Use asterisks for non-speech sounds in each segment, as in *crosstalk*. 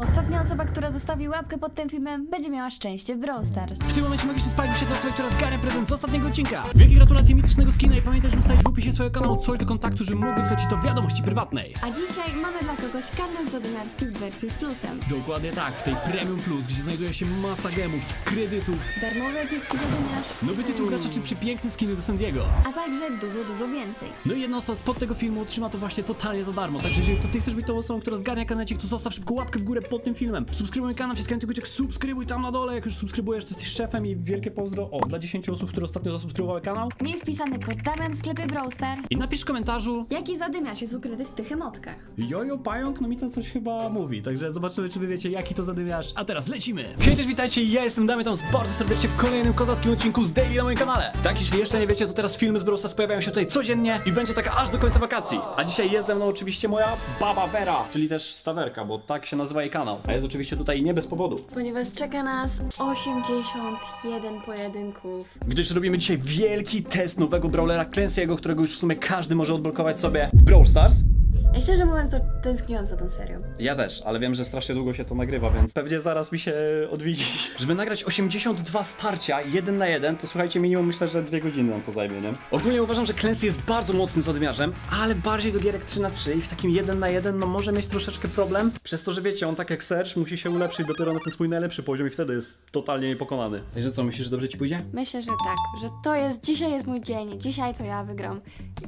Ostatnia osoba, która zostawi łapkę pod tym filmem, będzie miała szczęście w Brawl Stars. W tym momencie magiczny Spike wyświetla osobę, która zgarnia prezent z ostatniego odcinka. Wielkie gratulacje mitycznego skina i pamiętaj, że ustalić w opisie swojego kanału coś do kontaktu, żeby mógł wysłać ci to wiadomości prywatnej. A dzisiaj mamy dla kogoś karnet zadymiarski w wersji z plusem. Dokładnie tak, w tej Premium Plus, gdzie znajduje się masa gemów, kredytów, Darmowe epicki zadymiarz, nowy tytuł gracza czy przepiękne skiny do Sandiego. a także dużo, dużo więcej. No i jedna osoba spod tego filmu otrzyma to właśnie totalnie za darmo. Także jeżeli to ty chcesz być tą osobą, która zgarnia kanecik, to zostaw szybko łapkę w górę pod tym filmem. Subskrybuj kanał, wciskaj ten guziczek, subskrybuj tam na dole. Jak już subskrybujesz, to jesteś szefem i wielkie pozdro o, dla 10 osób, które ostatnio zasubskrybowały kanał. Miej wpisany kod Damian w sklepie Brawl Stars. I napisz w komentarzu Jaki zadymiarz jest ukryty w tych emotkach? Jojo Pająk, no mi to coś chyba mówi, także zobaczymy, czy wy wiecie, jaki to zadymiarz. A teraz lecimy! Hej, cześć, witajcie, ja jestem Damian Toms bardzo serdecznie w kolejnym kozackim odcinku z Daily na moim kanale. Tak, jeśli jeszcze nie wiecie, to teraz filmy z Brawl Stars pojawiają się tutaj codziennie i będzie taka aż do końca wakacji. A dzisiaj jest ze mną oczywiście moja baba Vera, czyli też Stawerka, bo tak się nazywa jej kanał. A jest oczywiście tutaj nie bez powodu. Ponieważ czeka nas 81 pojedynków. Gdyż robimy dzisiaj wielki test nowego brawlera Clancy'ego, którego już w sumie każdy może odblokować sobie w Brawl Stars. Ja szczerze mówiąc, to tęskniłam za tą serią. Ja też, ale wiem, że strasznie długo się to nagrywa, więc pewnie zaraz mi się *laughs* odwiedzi. Żeby nagrać 82 starcia, jeden na jeden, to słuchajcie, minimum myślę, że dwie godziny nam to zajmie, nie? Ogólnie uważam, że Clancy jest bardzo mocnym zadymiarzem, ale bardziej do gierek 3 na 3 i w takim jeden na jeden, no może mieć troszeczkę problem, przez to, że wiecie, on tak jak Serge musi się ulepszyć dopiero na ten swój najlepszy poziom i wtedy jest totalnie niepokonany. Także co, myślisz, że dobrze ci pójdzie? Myślę, że tak, że to jest, dzisiaj jest mój dzień. Dzisiaj to ja wygram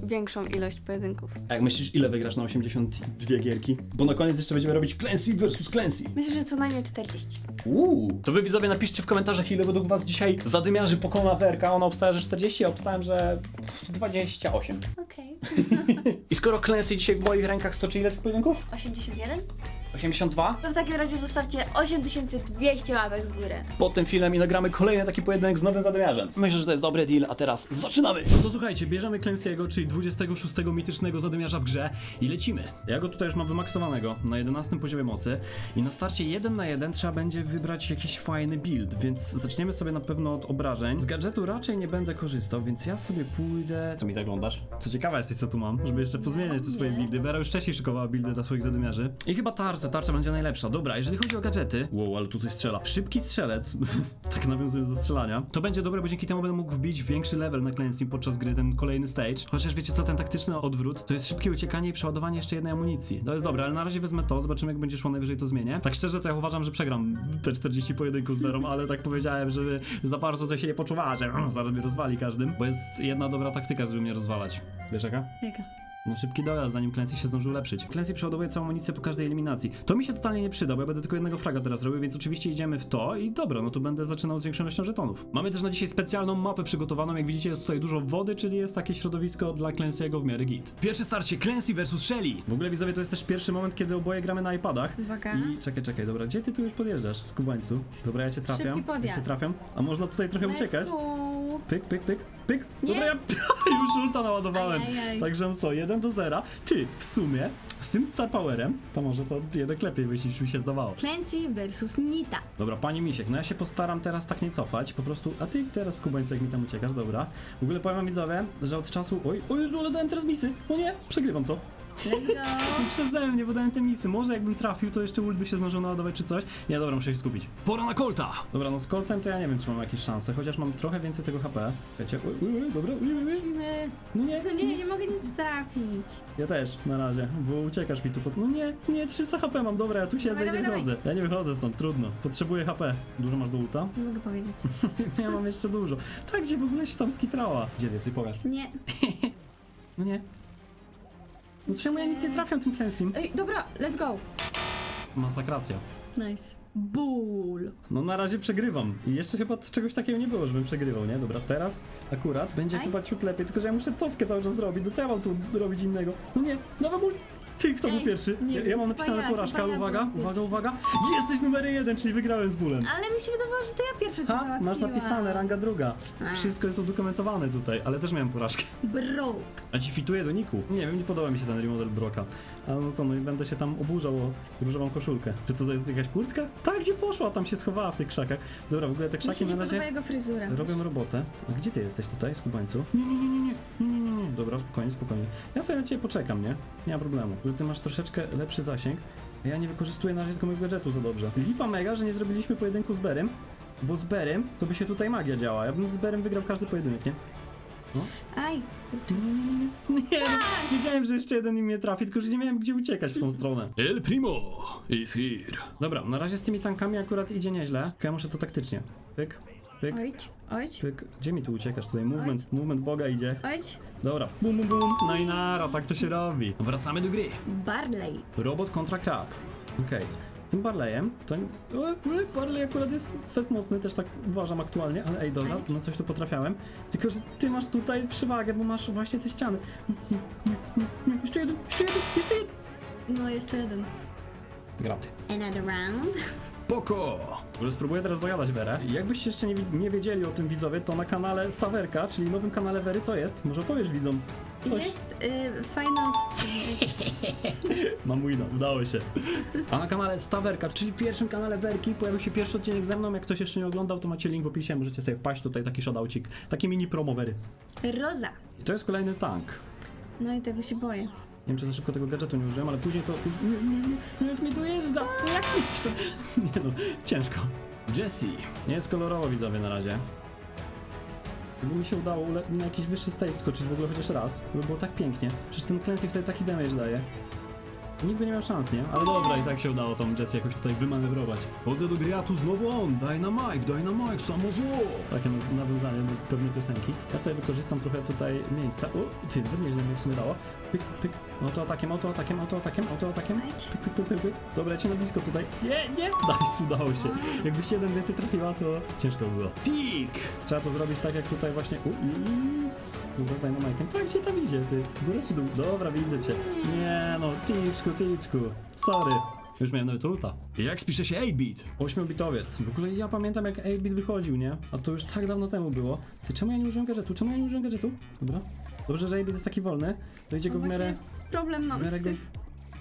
większą ilość pojedynków. A jak myślisz, ile wygrasz na 82 gierki? Bo na koniec jeszcze będziemy robić Clancy vs Clancy. Myślę, że co najmniej 40. Uuu. To wy widzowie napiszcie w komentarzach, ile według was dzisiaj zadymiarzy pokona Werka. Ona obstała, że 40, a obstałem, że 28. Okej. *laughs* *laughs* I skoro Clancy dzisiaj w moich rękach stoczy ile tych pojedynków? 81? 82? To w takim razie zostawcie 8200 łapek w górę. pod tym filmem i nagramy kolejny taki pojedynek z nowym zadymiarzem. Myślę, że to jest dobry deal, a teraz zaczynamy! No to słuchajcie, bierzemy Clancy'ego, czyli 26 mitycznego zadymiarza w grze i lecimy. Ja go tutaj już mam wymaksowanego na 11 poziomie mocy i na starcie 1 na 1 trzeba będzie wybrać jakiś fajny build, więc zaczniemy sobie na pewno od obrażeń. Z gadżetu raczej nie będę korzystał, więc ja sobie pójdę... Co mi zaglądasz? Co ciekawa jesteś, co tu mam, żeby jeszcze pozmieniać te swoje buildy. Vera już wcześniej szykowała buildy dla swoich zadymiarzy. I chyba tarczę, tarcza będzie najlepsza. Dobra, jeżeli chodzi o gadżety... Wow, ale tu coś strzela. Szybki strzelec, *laughs* tak nawiązując do strzelania, to będzie dobre, bo dzięki temu będę mógł wbić większy level na Clancy podczas gry, ten kolejny stage. Chociaż wiecie co, ten taktyczny odwrót, to jest szybkie uciekanie i przeładowanie jeszcze jednej amunicji. To jest dobre, ale na razie wezmę to, zobaczymy jak będzie szło, najwyżej to zmienię. Tak szczerze, to ja uważam, że przegram te 40 pojedynków z Verą, ale tak powiedziałem, żeby za bardzo to się nie poczuwała, że *clears throat* zaraz mnie rozwali każdym, bo jest jedna dobra taktyka, żeby mnie rozwalać. Wiesz jaka? Jaka? No szybki dojazd, zanim Clancy się zdążył ulepszyć. Clancy przeładowuje całą amunicję po każdej eliminacji. To mi się totalnie nie przyda, bo ja będę tylko jednego fraga teraz robił, więc oczywiście idziemy w to i dobra, no tu będę zaczynał z większą ilością żetonów. Mamy też na dzisiaj specjalną mapę przygotowaną, jak widzicie jest tutaj dużo wody, czyli jest takie środowisko dla Clancy'ego w miarę git. Pierwsze starcie Clancy versus Shelly. W ogóle widzowie to jest też pierwszy moment, kiedy oboje gramy na iPadach. Uwaga. I czekaj, czekaj, dobra, gdzie ty tu już podjeżdżasz, skubańcu? Dobra, ja cię trafiam. Szybki Ja cię trafiam. A można tutaj trochę uciekać? go. Pyk, pyk, pyk, pyk. Nie. Dobra, ja *laughs* już ulta naładowałem. Ajajaj. Także no co, 1 do 0. Ty, w sumie, z tym Star Powerem, to może to jednak lepiej wyjść niż mi się zdawało. Clancy versus Nita. Dobra, pani Misiek, no ja się postaram teraz tak nie cofać, po prostu, a ty teraz skubańcu, jak mi tam uciekasz, dobra. W ogóle powiem wam widzowie, że od czasu, oj, o Jezu, ale dałem teraz misy, o nie, przegrywam to. Let's go. *laughs* Przeze mnie, bo dałem te misy. Może jakbym trafił, to jeszcze ult by się zdążył naładować czy coś. Nie, dobra, muszę się skupić. Pora na Colta! Dobra, no z Coltem to ja nie wiem, czy mam jakieś szanse, chociaż mam trochę więcej tego HP. Wiecie, oj, oj, oj, dobra, oj, oj. Lecimy. No nie, No nie, nie mogę nic trafić. ja też, na razie, bo uciekasz mi tu pod... No nie, nie, 300 HP mam, dobra, ja tu siedzę Dawaj, i nie dawaj, wychodzę. Ja nie wychodzę stąd, trudno. Potrzebuję HP. Dużo masz do ulta? Nie mogę powiedzieć. *laughs* ja mam jeszcze dużo. Tak, gdzie w ogóle się tam skitrała? Gdzie ty jesteś, pokaż. Nie. No nie. No czemu ja nic nie trafiam tym Clancy'm? Ej, dobra, let's go. Masakracja. Nice. Ból. No na razie przegrywam. I jeszcze chyba czegoś takiego nie było, żebym przegrywał, nie? Dobra, teraz akurat będzie Aj. chyba ciut lepiej, tylko że ja muszę cofkę cały czas zrobić. No co ja mam tu robić innego? No nie, nowy mój! Ty, kto był pierwszy? nie Ja, ja mam napisane porażka, ja uwaga, uwaga, uwaga. Jesteś numer jeden, czyli wygrałem z bólem. Ale mi się wydawało, że to ja pierwszy. cię Ha, masz napisane, ranga druga. A. Wszystko jest udokumentowane tutaj, ale też miałem porażkę. Bro. A ci fituje do niku. Nie wiem, nie podoba mi się ten remodel Broka. Ale no co, no i będę się tam oburzał o różową koszulkę. Czy to jest jakaś kurtka? Tak, gdzie poszła? Tam się schowała w tych krzakach. Dobra, w ogóle te krzaki na razie jego fryzura. robią robotę. A gdzie ty jesteś tutaj, skubańcu? Nie, nie, nie, nie, nie, nie, nie, nie. Dobra, spokojnie, spokojnie. Ja sobie na ciebie poczekam, nie? Nie ma problemu. Bo Ty masz troszeczkę lepszy zasięg. Ja nie wykorzystuję na razie tylko mojego gadżetu za dobrze. Lipa mega, że nie zrobiliśmy pojedynku z Berem, bo z Berem to by się tutaj magia działa. Ja bym z Berem wygrał każdy pojedynek, nie? Aj, Nie, no, wiedziałem, że jeszcze jeden im mnie trafi, tylko że nie miałem gdzie uciekać w tą stronę. El Primo is here. Dobra, na razie z tymi tankami akurat idzie nieźle. Tylko ja muszę to taktycznie. Pyk, pyk, ojdź, ojdź, pyk. Gdzie mi tu uciekasz? Tutaj movement, movement Boga idzie. ojdź. Dobra, bum, bum, bum. No i nara, tak to się robi. Wracamy do gry. Barley. Robot kontra krab. Okej. Tym Barleyem, to... O, Barley akurat jest fest mocny, też tak uważam aktualnie, ale ej, dobra, no coś tu potrafiałem. Tylko, że ty masz tutaj przewagę, bo masz właśnie te ściany. Jeszcze jeden, jeszcze jeden, jeszcze jeden! No, jeszcze jeden. Graty. Another round. Poko. Może spróbuję teraz dogadać Werę. Jakbyście jeszcze nie, wi- nie wiedzieli o tym widzowie, to na kanale Stawerka, czyli nowym kanale Wery, co jest? Może opowiesz widzom? Coś. Jest y, fajny odcinek. *laughs* Mam wina, udało się. A na kanale Stawerka, czyli pierwszym kanale Werki, pojawił się pierwszy odcinek ze mną. Jak ktoś jeszcze nie oglądał, to macie link w opisie, możecie sobie wpaść tutaj taki shoutout, taki mini promo Wery. Roza. I to jest kolejny tank. No i tego się boję. Nie wiem, czy za szybko tego gadżetu nie użyłem, ale później to... Jak mi dojeżdża! No jak mi to... *laughs* Nie no, ciężko. Jesse. Nie jest kolorowo, widzowie, na razie. Gdyby mi się udało na jakiś wyższy stage skoczyć w ogóle chociaż raz, by było tak pięknie. Przecież ten Clancy wtedy taki damage daje. Nikt by nie miał szans, nie? Ale dobra, i tak się udało tą Jessie jakoś tutaj wymanewrować. Chodzę do gry, a tu znowu on. Dynamite, Dynamite, samo zło. Takie naz- nawiązanie do pewnej piosenki. Ja sobie wykorzystam trochę tutaj miejsca. O, ty, nawet nieźle mi w sumie dało. Pyk, pyk, autoatakiem, autoatakiem, autoatakiem, autoatakiem. Wejdź. Pyk, pyk, pyk, pyk, pyk. Dobra, lecie na blisko tutaj. Nie, nie! Nice, udało się. Jakbyś jeden więcej trafiła, to ciężko by było. Tik. Trzeba to zrobić tak jak tutaj właśnie. U, u, Dobra, z dynamajkiem. Tak, gdzie tam idzie, ty? Górę czy dół? Dobra, widzę cię. Nie no, ticzku, ticzku. Sorry. Już miałem nawet ulta. Jak spisze się 8-bit? 8-bitowiec. W ogóle ja pamiętam jak 8-bit wychodził, nie? A to już tak dawno temu było. Ty, czemu ja nie użyłem gadżetu? Czemu ja nie użyłem gadżetu? Dobra. Dobrze, że 8-bit jest taki wolny. To idzie go w miarę... problem mam miarę z tym.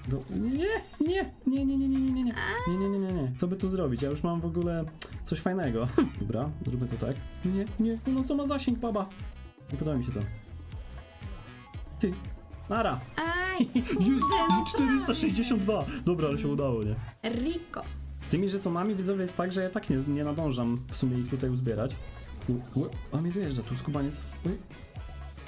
Do... Nie, nie, nie, nie, nie, nie, nie, nie, nie, nie, nie, nie, nie, nie. Co by tu zrobić? Ja już mam w ogóle coś fajnego. Dobra, zróbmy to tak. Nie, nie, no co ma zasięg, baba? Nie podoba mi się to. Ty, Nara! Aj, *laughs* kurde, no 462! Dobra, ale się udało, nie? Rico. Z tymi żetonami widzowie jest tak, że ja tak nie, nie nadążam w sumie ich tutaj uzbierać. U, u, a mi wyjeżdża tu skubaniec. Uj,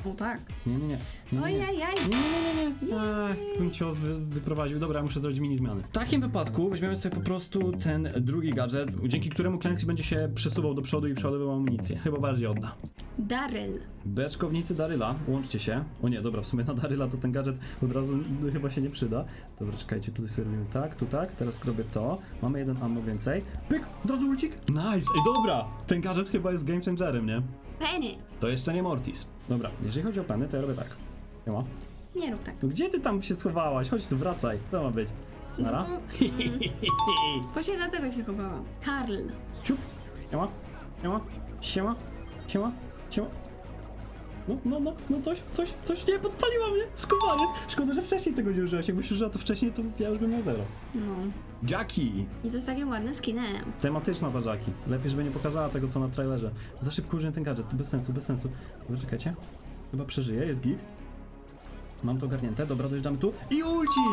O tak. nie, nie, nie. nie, nie, nie. Ojajaj. Nie, nie, nie, nie. Ach, bym cios wy, wyprowadził. Dobra, muszę zrobić mini zmiany. W takim wypadku weźmiemy sobie po prostu ten drugi gadżet, dzięki któremu Clancy będzie się przesuwał do przodu i przeładowywał amunicję. Chyba bardziej odda. Daryl. Beczkownicy Daryla, łączcie się. O nie, dobra, w sumie na Daryla to ten gadżet od razu no, chyba się nie przyda. Dobra, czekajcie, tutaj sobie robimy tak, tu tak, teraz robię to. Mamy jeden ammo więcej. Pyk, od razu ulcik. Nice, ej dobra! Ten gadżet chyba jest game changerem, nie? Penny. To jeszcze nie Mortis. Dobra, jeżeli chodzi o peny, to ja robię tak. Nie ma. Nie rób tak. No gdzie ty tam się schowałaś? Chodź tu, wracaj. Co ma być? Nara? Właśnie dlatego się chowałam. Karl. Ciup. Siema. Siema. Siema. Siema. Siema. No, no, no, no coś, coś, coś, nie, podpaliła mnie! Skubaniec! Szkoda, że wcześniej tego nie użyłaś. Jakbyś użyła to wcześniej, to ja już bym miał zero. No. Jackie. I to jest takim ładnym skinem. Tematyczna ta Jackie. Lepiej, żeby nie pokazała tego, co na trailerze. Za szybko użyłem ten gadżet, to bez sensu, bez sensu. Dobra, czekajcie. Chyba przeżyję, jest git. Mam to ogarnięte, dobra, dojeżdżamy tu. I ulcik!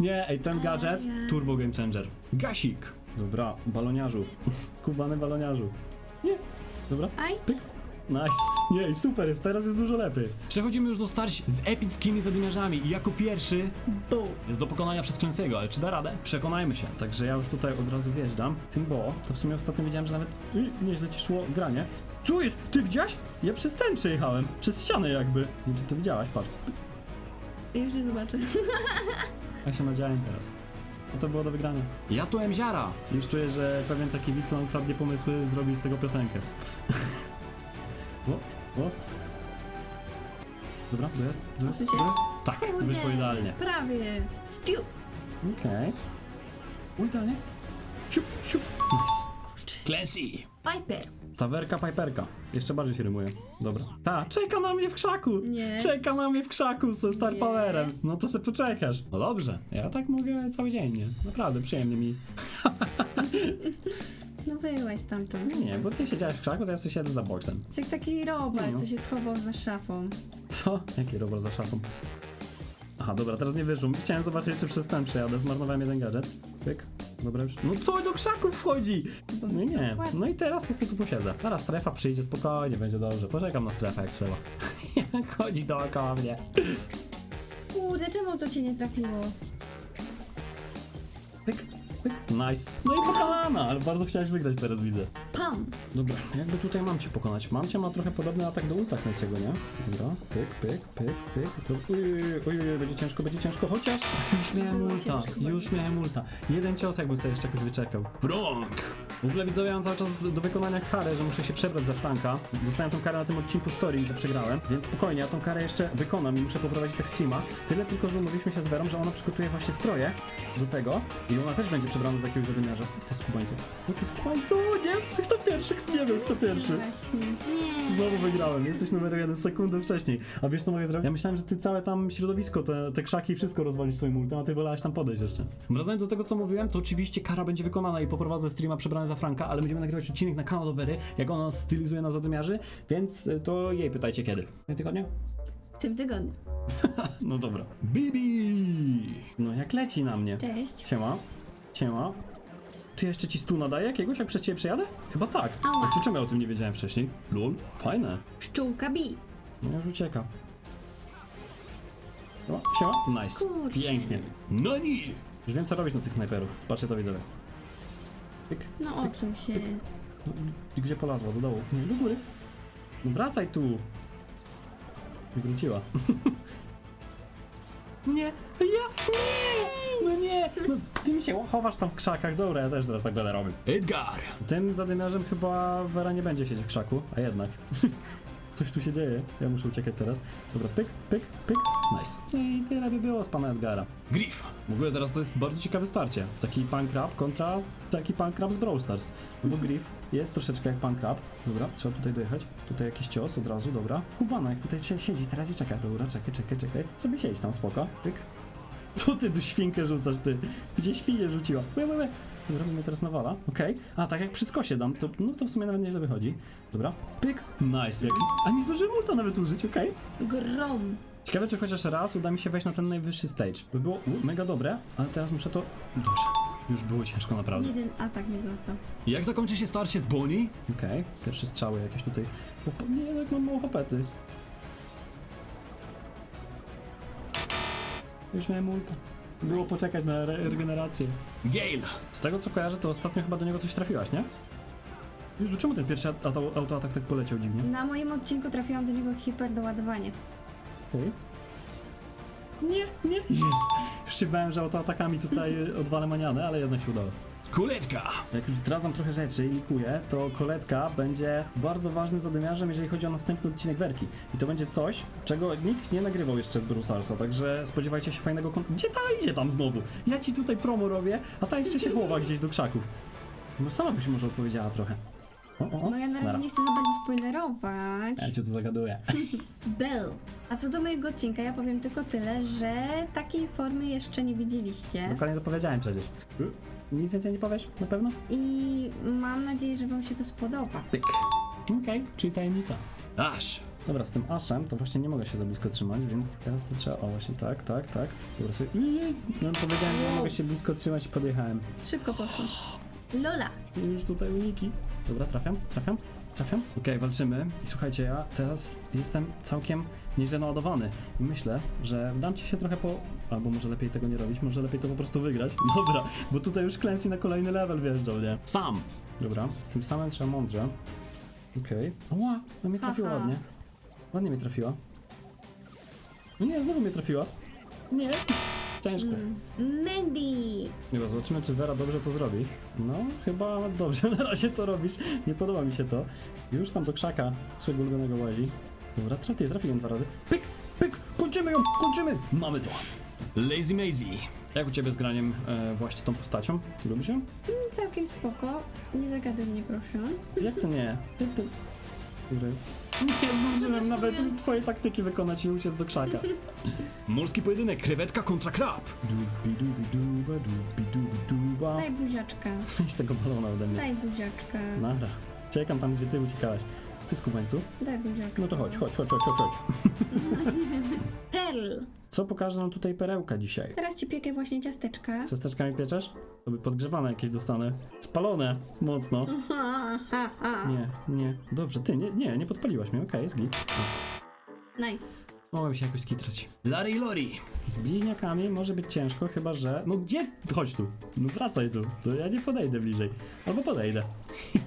Nie, ej, ten gadżet, turbo game changer. Gasik. Dobra, baloniarzu. *laughs* Kubany baloniarzu. Nie, dobra, Aj. Nice. Nie, super jest, teraz jest dużo lepiej. Przechodzimy już do starć z epickimi zadymiarzami i jako pierwszy Boom. jest do pokonania przez Clancy'ego, ale czy da radę? Przekonajmy się. Także ja już tutaj od razu wjeżdżam. Tym bo, to w sumie ostatnio wiedziałem, że nawet y, nieźle ci szło granie. Co jest? Ty widziałaś? Ja przez ten przejechałem. Przez ścianę jakby. Nie wiem, czy ty widziałaś, patrz. Już nie zobaczę. *laughs* Ja się nadziałem teraz. No to było do wygrania. Ja tu Emziara. Już czuję, że pewien taki widz, nam kradnie pomysły, zrobi z tego piosenkę. *laughs* o, o. Dobra, dojazd, dojazd, Odsuń się. dojazd. Tak, Kurde, wyszło idealnie. Prawie. Stew. Okej. Okay. Idealnie. Siup, siup. Nice. Clancy. Piper. Stawerka, piperka. Jeszcze bardziej się rymuje. Dobra. Ta, czeka na mnie w krzaku! Nie. Czeka na mnie w krzaku ze Star Nie. Powerem. No to se poczekasz. No dobrze, ja tak mogę cały dzień, nie? Naprawdę, przyjemnie mi. *laughs* No wyłaź stamtąd. Nie, bo ty siedziałeś w krzaku, to ja sobie siedzę za boksem. Jest jak taki robot, No. co się schował za szafą. Co? Jaki robot za szafą? Aha, dobra, teraz nie wyszło. Chciałem zobaczyć, czy przez ten przejadę. Zmarnowałem jeden gadżet. Pyk. Dobra już. No co do krzaków wchodzi? No nie. No i teraz to sobie tu posiedzę. Teraz strefa przyjdzie spokojnie, będzie dobrze. Poczekam na strefę jak trzeba. *laughs* jak chodzi dookoła mnie. Kurde, czemu to cię nie trafiło? Pyk, pyk. Nice. No i pokonana, ale bardzo chciałeś wygrać teraz widzę. Pam! Dobra, jakby tutaj mam cię pokonać. Mam cię ma trochę podobny atak do ulta Knesiego, nie? Dobra, pyk, pyk, pyk, pyk. To, oj, oj, oj, oj, będzie ciężko, będzie ciężko, chociaż już miałem Było ulta, ciężko, już miałem ulta. Jeden cios jakbym sobie jeszcze jakoś wyczekał. Frank! W ogóle widzowie ja mam cały czas do wykonania karę, że muszę się przebrać za Franka. Dostałem tą karę na tym odcinku story i to przegrałem, więc spokojnie, ja tą karę jeszcze wykonam i muszę poprowadzić tak streama. Tyle tylko, że umówiliśmy się z Werą, że ona przygotuje właśnie stroje do tego i ona też będzie przebrana z jakiegoś zadymiarza. To jest kubańcu. No to jest kubańcu, nie? Kto pierwszy? Nie wiem, kto pierwszy. Właśnie. Nie. Znowu wygrałem, jesteś numer jeden sekundę wcześniej. A wiesz co mogę zrobić? Ja myślałem, że ty całe tam środowisko, te, te krzaki i wszystko rozwalisz swoim ultem, a ty wolałeś tam podejść jeszcze. Wracając do tego co mówiłem, to oczywiście kara będzie wykonana i poprowadzę streama przebrany za Franka, ale będziemy nagrywać odcinek na kanał do Wery, jak ona nas stylizuje na zadymiarzy, więc y, to jej pytajcie kiedy. W tym tygodniu? W tym tygodniu. *laughs* No dobra. Bibi! No jak leci na mnie. Cześć. Siema. Siema. Ty jeszcze ci stu nadaje jakiegoś, jak przez ciebie przejadę? Chyba tak. Ała. A czy czemu ja o tym nie wiedziałem wcześniej? Lol, fajne. Pszczółka bi. No już ucieka. O, siema. Nice. Kurczę. Pięknie. Nani! Już wiem co robić na tych snajperów. Patrzcie to widzowie. Pyk. No odsuń się. No, I gdzie polazła? Do dołu. Nie, do góry. No wracaj tu. I wróciła. *laughs* nie, ja, nie, no nie. No, ty mi się chowasz tam w krzakach. Dobra, ja też teraz tak będę robił. Edgar! Tym zadymiarzem chyba Vera nie będzie siedzieć w krzaku, a jednak. *laughs* Coś tu się dzieje. Ja muszę uciekać teraz. Dobra, pyk, pyk, pyk. Nice. No I tyle by było z pana Edgara. Griff! W ogóle teraz to jest bardzo ciekawe starcie. Taki Pankrab kontra taki Pankrab z Brawl Stars. No bo Griff jest troszeczkę jak Pankrab. Dobra, trzeba tutaj dojechać. Tutaj jakiś cios od razu, dobra. Kubana, jak tutaj się siedzi teraz i czeka. Dobra, czekaj, czekaj, czekaj. Sobie siedź tam, spoko. Pyk. Co ty tu świnkę rzucasz, ty? Gdzie świnię rzuciła? Łe, łe, łe. Dobra, mnie teraz nawala. Okej. A, tak jak przy skosie dam, to, no to w sumie nawet nieźle wychodzi. Dobra. Pyk. Nice. Jaki... A nie zdążyłem ulta nawet użyć, okej. Grom. Ciekawe, czy chociaż raz uda mi się wejść na ten najwyższy stage. By było u, mega dobre, ale teraz muszę to... Dobrze. Już było ciężko naprawdę. Jeden atak mi został. Jak zakończy się starcie z Bonnie? Okej, pierwsze strzały jakieś tutaj. O, nie, jak mam mało hapety. Już miałem ulta. Było poczekać na re regenerację. Gale! Z tego co kojarzę, to ostatnio chyba do niego coś trafiłaś, nie? Jezu, czemu ten pierwszy auto, autoatak tak poleciał dziwnie? Na moim odcinku trafiłam do niego hiperdoładowanie. Okej. Nie, nie, jest! Już się bałem, że autoatakami tutaj *laughs* odwalę manianę, ale jednak się udało. Kuletka! Jak już zdradzam trochę rzeczy i likuję, to koletka będzie bardzo ważnym zadymiarzem, jeżeli chodzi o następny odcinek Werki. I to będzie coś, czego nikt nie nagrywał jeszcze z Brawl Starsa, także spodziewajcie się fajnego kon... Gdzie ta idzie tam znowu? Ja ci tutaj promo robię, a ta jeszcze się chowa gdzieś do krzaków. No sama byś może odpowiedziała trochę. O, o, o. No ja na razie nie chcę za bardzo spoilerować. Ja cię tu zagaduję. *laughs* Bell. A co do mojego odcinka, ja powiem tylko tyle, że takiej formy jeszcze nie widzieliście. Dokładnie to powiedziałem przecież. Nic więcej nie powiesz? Na pewno? I mam nadzieję, że wam się to spodoba. Pyk. Okej, czyli tajemnica. Ash! Dobra, z tym aszem to właśnie nie mogę się za blisko trzymać, więc teraz to trzeba. O, właśnie tak, tak, tak. Dobra, sobie. No, powiedziałem, że nie mogę się blisko trzymać i podjechałem. Szybko poszło. Lola. I już tutaj uniki. Dobra, trafiam, trafiam, trafiam. Okej, walczymy. I słuchajcie, ja teraz jestem całkiem nieźle naładowany. I myślę, że dam ci się trochę po. Albo może lepiej tego nie robić, może lepiej to po prostu wygrać. *laughs* Dobra, bo tutaj już Clancy na kolejny level wjeżdżał, nie? Sam! Dobra, z tym samym trzeba mądrze. Okej. Oła, no mnie trafiła Haha. ładnie. Ładnie mnie trafiła. No nie, znowu mnie trafiła. Nie. Ciężko. Mandy. Dobra, zobaczymy, czy Vera dobrze to zrobi. No, chyba dobrze *laughs* na razie to robisz. Nie podoba mi się to. Już tam do krzaka swojego ulubionego łazi. Dobra, trafię, trafiłem dwa razy. Pyk, pyk, kończymy ją, kończymy! Mamy to. Lazy Maisie! Jak u ciebie z graniem e, właśnie tą postacią? Lubisz ją? Całkiem spoko. Nie zagaduj mnie, proszę. Jak to nie? Jak to... Gry. Nie zdążyłem nawet twojej taktyki wykonać i uciec do krzaka. Morski pojedynek, krewetka kontra krab! Dubi dubi duba, dubi dubi duba. Daj buziaczka. Weź tego balona ode mnie. Daj buziaczka. Nara. Czekam tam, gdzie ty uciekałaś. Ty buziaczka. No to chodź, chodź, chodź, chodź, chodź, chodź. *laughs* Pearl. Co pokaże nam tutaj perełka dzisiaj? Teraz ci piekę właśnie ciasteczka. Ciasteczkami pieczesz? Sobie podgrzewane jakieś dostanę. Spalone. Mocno. *laughs* Ha, ha, ha. Nie, nie. Dobrze, ty, nie, nie, nie podpaliłaś mnie, okej, jest git. Nice. Mogłem się jakoś skitrać. Larry i Lori. Z bliźniakami może być ciężko, chyba że... No gdzie? Chodź tu. No wracaj tu. To ja nie podejdę bliżej. Albo podejdę.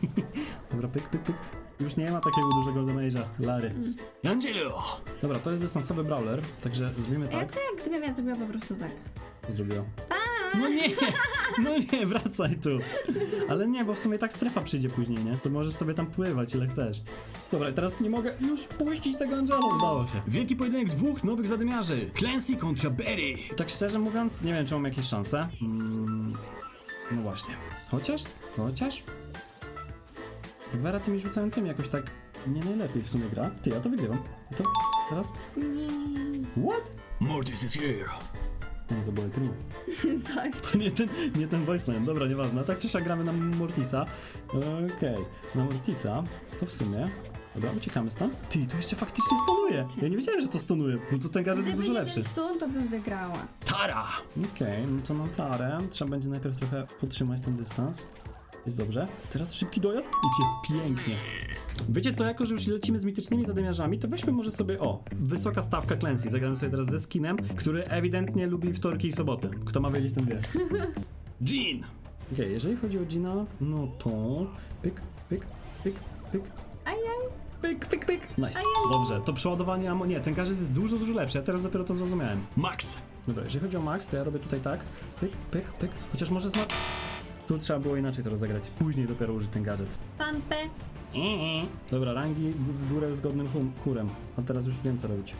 *laughs* Dobra, pyk, pyk, pyk. Już nie ma takiego dużego damage'a. Larry. Angelo! Dobra, to jest dystansowy brawler, także zrobimy A ja tak. co jak gdybym ja zrobiła po prostu tak? Zrobiła. No nie, no nie, wracaj tu. Ale nie, bo w sumie tak strefa przyjdzie później, nie? To możesz sobie tam pływać ile chcesz. Dobra, teraz nie mogę już puścić tego Angela, udało się. Wielki pojedynek dwóch nowych zadymiarzy. Clancy kontra Berry. Tak szczerze mówiąc, nie wiem, czy mam jakieś szanse. Mm, no właśnie. Chociaż, chociaż... Vera tymi rzucającymi jakoś tak nie najlepiej w sumie gra. Ty, ja to wygrywam. I to teraz... Nie. What? Mortis is here. Nie, to crew. *laughs* tak. To nie ten, nie ten voice line. Dobra, nieważne. Tak czy siak gramy na Mortisa. Okej, na Mortisa to w sumie... Dobra, uciekamy stąd. Ty, to jeszcze faktycznie stonuje. Ja nie wiedziałem, że to stonuje. No to ten gadżet jest Gdyby dużo nie lepszy. ten stun, to bym wygrała. Tara! Okej, no to na tarę trzeba będzie najpierw trochę podtrzymać ten dystans. Jest dobrze. Teraz szybki dojazd i jest pięknie. Wiecie co, jako że już lecimy z mitycznymi zadymiarzami, to weźmy może sobie, o, wysoka stawka Clancy. Zagramy sobie teraz ze skinem, który ewidentnie lubi wtorki i soboty. Kto ma wiedzieć, ten wie. *laughs* Jean! Okej, jeżeli chodzi o Gina, no to... Pyk, pyk, pyk, pyk, Ajaj. Pyk, pyk, pyk. Nice. Ajaj. Dobrze, to przeładowanie ammo. Nie, ten gadżet jest dużo, dużo lepszy. Ja teraz dopiero to zrozumiałem. Max! Dobra, jeżeli chodzi o Max, to ja robię tutaj tak. Pyk, pyk, pyk. Chociaż może smak. Tu trzeba było inaczej to rozegrać. Później dopiero użyć ten gadżet. Pampę. Dobra, rangi w górę zgodnym chum- chórem. A teraz już wiem co robić.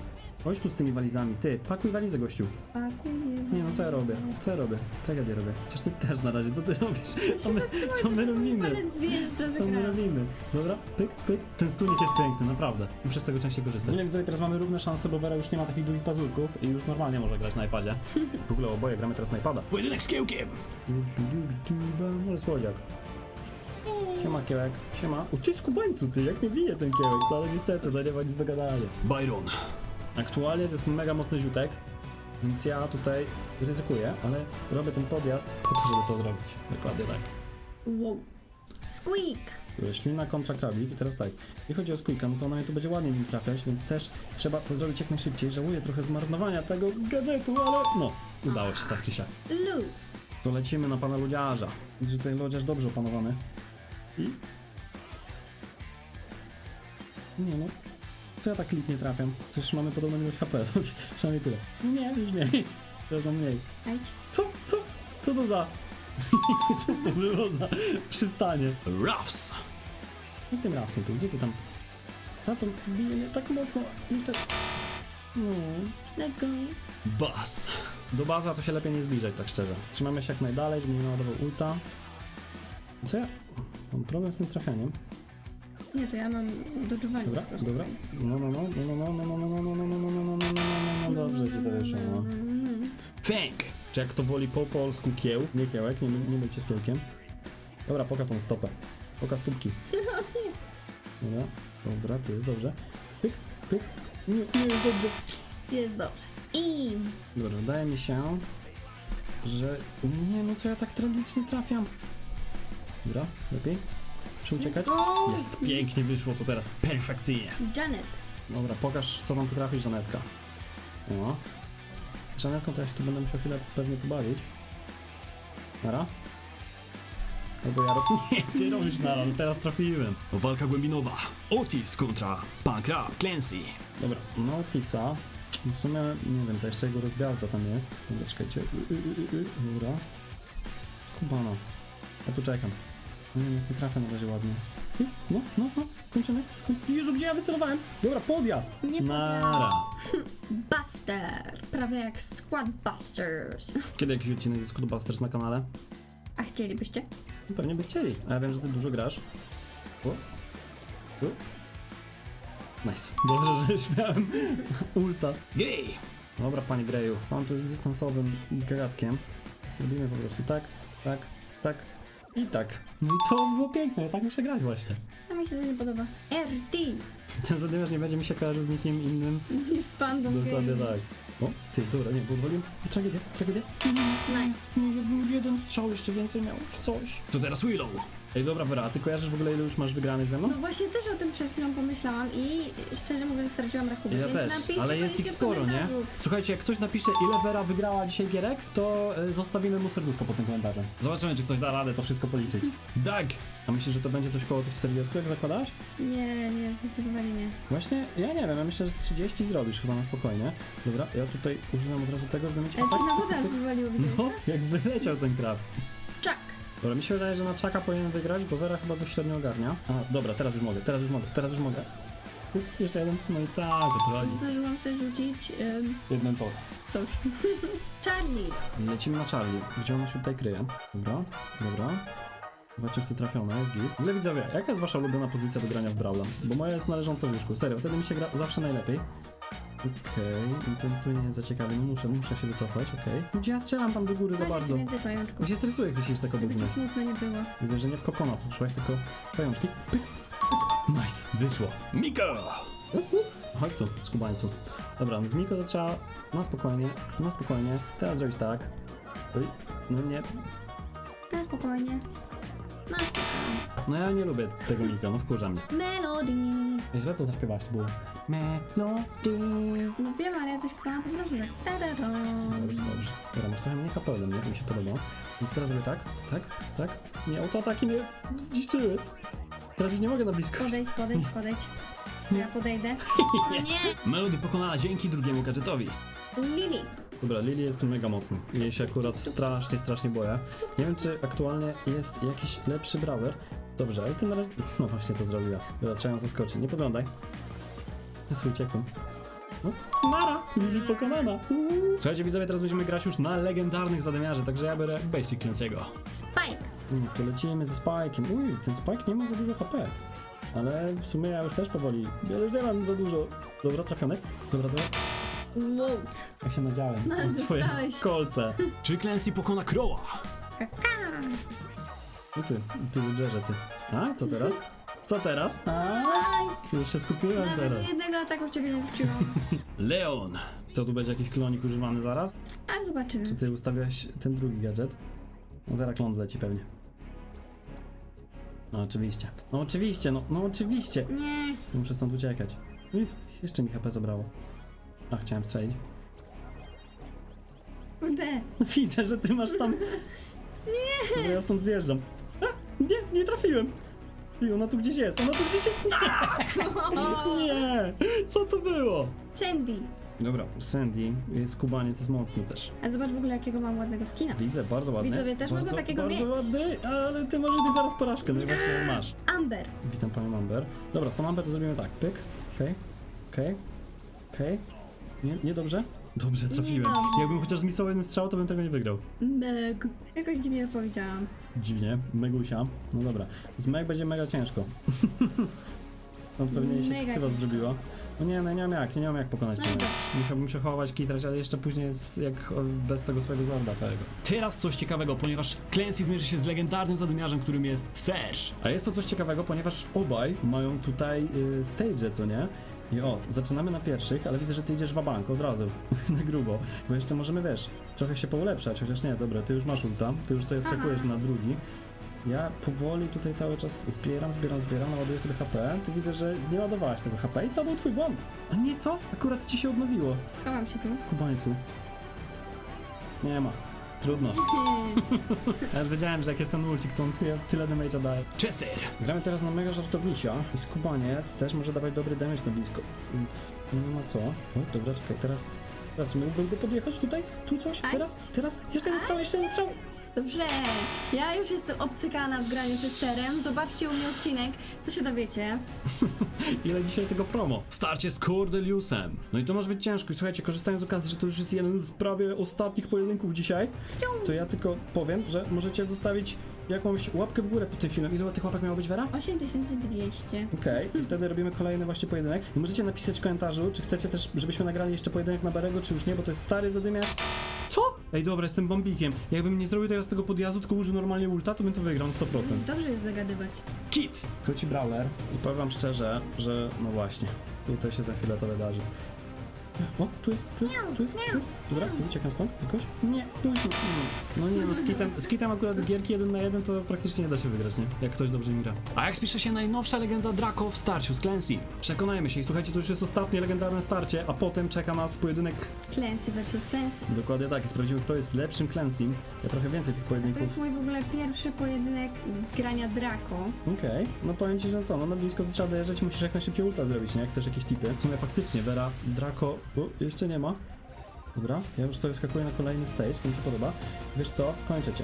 Chodź tu z tymi walizami. Ty, pakuj walizę, gościu. Pakuję. Nie no, co ja robię? Co ja robię? Tragedię robię. Przecież ty też na razie, co ty robisz? Co my, co my robimy? Palec zjeżdża z Co my ekranu. robimy? Dobra, pyk, pyk. Ten stunik jest piękny, naprawdę. Muszę z tego częściej korzystać. Nie wiem, teraz mamy równe szanse, bo Vera już nie ma takich długich pazurków i już normalnie może grać na iPadzie. W ogóle oboje gramy teraz na iPada. Pojedynek z kiełkiem! Może słodziak. Siema kiełek, siema. O ty skubańcu, ty, jak mnie bije ten kiełek, to ale niestety, to nie ma nic do gadania. Byron. Aktualnie to jest mega mocny ziutek, więc ja tutaj ryzykuję, ale robię ten podjazd po to, żeby to zrobić. Dokładnie tak. Wow. Squeak. Ślina kontra krabik i teraz tak, jeśli chodzi o Squeaka, no to ona mnie tu będzie ładnie nim trafiać, więc też trzeba to zrobić jak najszybciej. Żałuję trochę zmarnowania tego gadżetu, ale no, udało się tak czy siak. Lu. To lecimy na pana lodziarza. Widzę, że tutaj lodziarz dobrze opanowany. I... Nie no, co ja tak klip nie trafiam? Przecież mamy podobną ilość HP, *laughs* to przynajmniej tyle. Nie, już *laughs* mniej. Teraz mam mniej. Ajdź. Co? Co? Co to za... *laughs* Co to było za przystanie? Ruffs! No tym Ruffsem tu, gdzie ty tam? Na co bije mnie tak mocno? Jeszcze... No... Let's go. Bas! Do baza to się lepiej nie zbliżać, tak szczerze. Trzymamy się jak najdalej, żeby nie naładował ulta. Co ja... Mam problem z tym trafianiem. Nie, to ja mam dodżowanie Dobra, po prostu. dobra. No, no, no, no, no, no, no, no, no, no, no, no, no, no, no, no, no, no, dobrze ci to wyszło, no. Fęk! Czy jak to woli po polsku kieł, nie kiełek, nie, nie myjcie z kiełkiem. Dobra, poka tą stopę. Poka stópki. Dobra, dobra, to jest dobrze. Pyk, pyk. Nie, nie jest dobrze. Jest dobrze. I Dobra, wydaje mi się, że... Nie, no co ja tak tragicznie trafiam? Dobra, lepiej? Muszę uciekać? Jest, pięknie wyszło to teraz, perfekcyjnie. Janet. Dobra, pokaż co wam potrafi Żanetka. No. Z Żanetką to ja się tu będę musiał chwilę pewnie pobawić. Nara? Albo ja robię... *laughs* Nie, ty robisz nara, no teraz trafiłem. Walka głębinowa. Otis kontra Pancrab Clancy. Dobra, no Otisa. W sumie, nie wiem, to jeszcze jego gwiazda tam jest. Dobra, czekajcie. Y, y, y, y, y. Dobra. Kubano. Ja tu czekam. Nie trafię na razie ładnie. Y, No, no, no, kończymy. Jezu, gdzie ja wycelowałem? Dobra, podjazd. Nie Nara. *laughs* Buster. Prawie jak Squad Busters. Kiedy jakiś odcinek ze Scootbusters na kanale? A chcielibyście? No Pewnie by chcieli, a ja wiem, że ty dużo grasz. O. O. Nice. Dobrze, że już miałem *laughs* ulta. Grey! Dobra, panie Greju, mam tu z dystansowym gagatkiem. Zrobimy po prostu tak, tak, tak i tak. No i to było piękne, tak muszę grać właśnie. A mi się to nie podoba. RT. *laughs* Ten zadymiarz nie będzie mi się kojarzył z nikim innym. Niż *laughs* z pandą Dokładnie tak. O, ty, dobra, nie, bo odwaliłem. Tragedia, tragedia. Nice. Nie, był jeden strzał, jeszcze więcej miał, czy coś. To teraz Willow. Ej, dobra, Wera, a ty kojarzysz w ogóle ile już masz wygranych ze mną? No właśnie też o tym przed chwilą pomyślałam i szczerze mówiąc straciłam rachunek, Ja więc też, napiszcie ale jest koniecznie ich w sporo, nie? komentarzu. Słuchajcie, jak ktoś napisze, ile Vera wygrała dzisiaj gierek, to y, zostawimy mu serduszko pod tym komentarzem. Zobaczymy, czy ktoś da radę to wszystko policzyć. *laughs* Tak! A myślisz, że to będzie coś koło tych 40, jak zakładasz? Nie, nie, zdecydowanie nie. Właśnie, ja nie wiem, ja myślę, że z 30 zrobisz chyba na spokojnie. Dobra, ja tutaj używam od razu tego, żeby mieć Ale cię atak. na wodę aż wywaliło, widziałeś No, to? jak wyleciał ten krab. Dobra, mi się wydaje, że na czaka powinien wygrać, bo Vera chyba go średnio ogarnia. A, dobra, teraz już mogę, teraz już mogę, teraz już mogę. Jeszcze jeden. No i tak, to chodzi. Zdążyłam sobie rzucić ym, Jeden tor. coś. *laughs* Charlie! Lecimy na Charlie. Gdzie ona się tutaj kryje? Dobra, dobra. Zobaczcie, czy trafiona, jest git. W ogóle widzowie, jaka jest wasza ulubiona pozycja do grania w Brawla? Bo moja jest należąca w łóżku. Serio, wtedy mi się gra zawsze najlepiej. Okej, i ten tu nie jest za ciekawy, no muszę, muszę się wycofać, okej. Gdzie ja strzelam tam do góry za Masz bardzo? więcej pajączków. Ja się stresuję, gdy się tak Żeby obudzi. ci smutno nie było. Widzę, że nie w kokona poszłaś, tylko pajączki. Pyk. Nice, wyszło. Miko! Chodź tu, skubańcu. Dobra, z Miko to trzeba na spokojnie, na spokojnie. Teraz zrobić tak. Oj, no nie, Na spokojnie. No ja nie lubię tego Miko, no wkurza mnie. Melody! Źle to zaśpiewałaś, to było Melody. No wiem, ale ja coś powiedziałam po prostu tak. Ta-da-da. Dobrze, dobrze. Dobra, masz trochę mniej HP ode mnie, to mi się podoba. Więc teraz zrobię tak, tak, tak. Nie, autoataki mnie zniszczyły. Teraz już nie mogę na blisko. Podejdź, podejdź, podejdź. Ja podejdę. *laughs* Nie! Melody pokonana dzięki drugiemu gadżetowi. Lili! Dobra, Lily jest mega mocny. Jej się akurat strasznie, strasznie boję. Nie wiem, czy aktualnie jest jakiś lepszy brawler. Dobrze, ale ty na razie... *laughs* No właśnie to zrobiła. Dobra, trzeba ją zaskoczyć. Nie podglądaj. Ja sobie uciekłem. No, Mara! Lily pokonana! Uuu. Słuchajcie, widzowie, teraz będziemy grać już na legendarnych zadymiarzy, także ja biorę Basic Clancy'ego. Spike! Mm, to lecimy ze Spike'iem. Uj, ten Spike nie ma za dużo HP. Ale w sumie ja już też powoli. Ja już nie mam za dużo. Dobra, trafionek. Dobra, dobra. Wow! Ja się nadziałem. No, na Twoje dostałeś. kolce. Czy Clancy pokona Crowa? Kaka! No ty, ty Ledgerze, ty. A, co teraz? Co teraz? Aj! już się skupiłem teraz. Nawet jednego ataku w ciebie nie wrzuciłam. *laughs* Leon! Co tu będzie jakiś klonik używany zaraz? Ale zobaczymy. Czy ty ustawiałeś ten drugi gadżet? No zaraz klon leci pewnie. No oczywiście. No oczywiście, no, no oczywiście. Nie. Muszę stąd uciekać. Uff, jeszcze mi HP zabrało. A, chciałem strzelić. Kurde. *laughs* Widzę, że ty masz tam... *laughs* Nie! Dobra, ja stąd zjeżdżam. A, nie, nie trafiłem. I ona tu gdzieś jest, ona tu gdzieś jest. *laughs* Nie! Co to było? Sandy. Dobra, Sandy, jest kubaniec, jest mocny też. A zobacz w ogóle jakiego mam ładnego skina. Widzę, bardzo ładny. Widzowie też mogą bardzo, takiego bardzo mieć. ładny, ale ty możesz mieć zaraz porażkę, no i właśnie masz. Amber. Witam panią Amber. Dobra, z tą Amber to zrobimy tak, pyk, okej, okej, okej. Nie, nie dobrze? Dobrze, trafiłem. Niedobrze. Jakbym chociaż zmisował jeden strzał, to bym tego nie wygrał. Meg. Jakoś dziwnie powiedziałam. Dziwnie, Megusia. No dobra, z Meg będzie mega ciężko. *laughs* On pewnie się Mega ksywa ciężko. zrobiła. No nie, no nie mam jak, nie mam jak pokonać No no i dobrze. Musiałbym się chować, kitrać, ale jeszcze później jest jak o, bez tego swojego zorda całego. Teraz coś ciekawego, ponieważ Clancy zmierzy się z legendarnym zadymiarzem, którym jest Serge. A jest to coś ciekawego, ponieważ obaj mają tutaj y, stage, co nie? I o, zaczynamy na pierwszych, ale widzę, że ty idziesz w bank od razu, *laughs* na grubo, bo jeszcze możemy, wiesz, trochę się poulepszać, chociaż nie, dobra, ty już masz ulta, ty już sobie Aha. skakujesz na drugi. Ja powoli tutaj cały czas zbieram, zbieram, zbieram, naładuję sobie HP. Ty widzę, że nie ładowałaś tego HP i to był twój błąd. A nie co? Akurat ci się odnowiło. Schowam się tu. Skubańcu. Nie ma. Trudno. *laughs* Ja już wiedziałem, że jak jest ten ulcik, to on tyle, tyle damage'a daje. Chester! Gramy teraz na mega żartownisia. I skubaniec też może dawać dobry damage na blisko. Więc nie ma co. O, dobra, czekaj, teraz... Teraz mógłbym go podjechać tutaj? Tu coś? Tak. Teraz? Teraz? Jeszcze jeden strzał, jeszcze jeden strzał! Dobrze. Ja już jestem obcykana w graniu Chesterem. Zobaczcie u mnie odcinek, to się dowiecie. *laughs* Ile dzisiaj tego promo? Starcie z Cordeliusem. No i to może być ciężko. I słuchajcie, korzystając z okazji, że to już jest jeden z prawie ostatnich pojedynków dzisiaj, to ja tylko powiem, że możecie zostawić jakąś łapkę w górę pod tym filmem. Ile tych łapek miało być, Wera? 8200. Okej, i wtedy robimy kolejny właśnie pojedynek. I możecie napisać w komentarzu, czy chcecie też, żebyśmy nagrali jeszcze pojedynek na Barego, czy już nie, bo to jest stary zadymiarz. Ej, dobra, jestem bombikiem. Jakbym nie zrobił teraz tego podjazdu, tylko użył normalnie ulta, to bym to wygrał na 100%. Dobrze jest zagadywać. Kit! Króci brawler. I powiem wam szczerze, że no właśnie, tutaj się za chwilę to wydarzy. O, tu jest, tu jest, tu jest, tu jest. Dobra, tu uciekam stąd jakoś? Nie, tu jest, nie. No nie, no z kitem, z kitem akurat gierki 1 na 1 to praktycznie nie da się wygrać, nie? Jak ktoś dobrze mi gra. A jak spisze się najnowsza legenda Draco w starciu z Clancy? Przekonajmy się i słuchajcie, to już jest ostatnie legendarne starcie, a potem czeka nas pojedynek Clancy versus Clancy. Dokładnie tak, i sprawdzimy kto jest lepszym Clancy. Ja trochę więcej tych To pojedynków jest mój w ogóle pierwszy pojedynek grania Draco. Okej, no powiem ci, że co, no na blisko to trzeba dojeżdżać, musisz jak najszybciej ulta zrobić, nie? Jak chcesz jakieś tipy. W sumie faktycznie, Vera, Draco, o, jeszcze nie ma. Dobra, ja już sobie skakuję na kolejny stage, to mi się podoba. Wiesz co, kończę cię.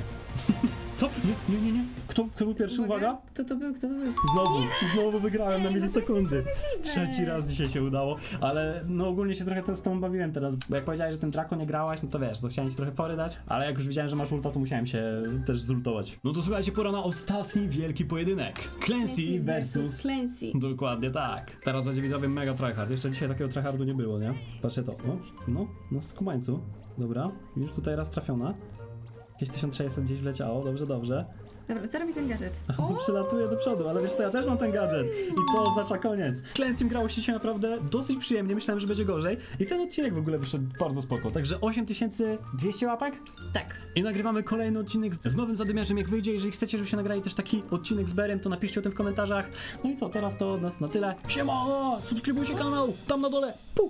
Co? Nie, nie, nie, nie. Kto, kto był pierwszy, uwaga? Kto to był, kto to był? Znowu, znowu wygrałem na Ej, no to jest milisekundy. niesprawiedliwe. Trzeci raz dzisiaj się udało, ale no ogólnie się trochę to z tobą bawiłem teraz, bo jak powiedziałeś, że ten Draco nie grałaś, no to wiesz, to chciałem ci trochę fory dać, ale jak już widziałem, że masz ulta, to musiałem się też zultować. No to słuchajcie, pora na ostatni wielki pojedynek. Clancy versus... Clancy. Dokładnie tak. Teraz będzie widzowie mega tryhard. Jeszcze dzisiaj takiego tryhardu nie było, nie? Patrzcie to. O, no, na skumańcu. Dobra, już tutaj raz trafiona. Jakieś 1600 gdzieś wleciało, dobrze, dobrze. Dobra, co robi ten gadżet? *laughs* On przylatuje do przodu, ale wiesz co, ja też mam ten gadżet. I to oznacza koniec. Cleansing grało się dzisiaj naprawdę dosyć przyjemnie, myślałem, że będzie gorzej. I ten odcinek w ogóle wyszedł bardzo spoko. Także 8200 łapek? Tak. I nagrywamy kolejny odcinek z z nowym zadymiarzem, jak wyjdzie. Jeżeli chcecie, żebyśmy nagrali też taki odcinek z Berem, to napiszcie o tym w komentarzach. No i co, teraz to od nas na tyle. Siema! Subskrybujcie kanał! Tam na dole! Pu!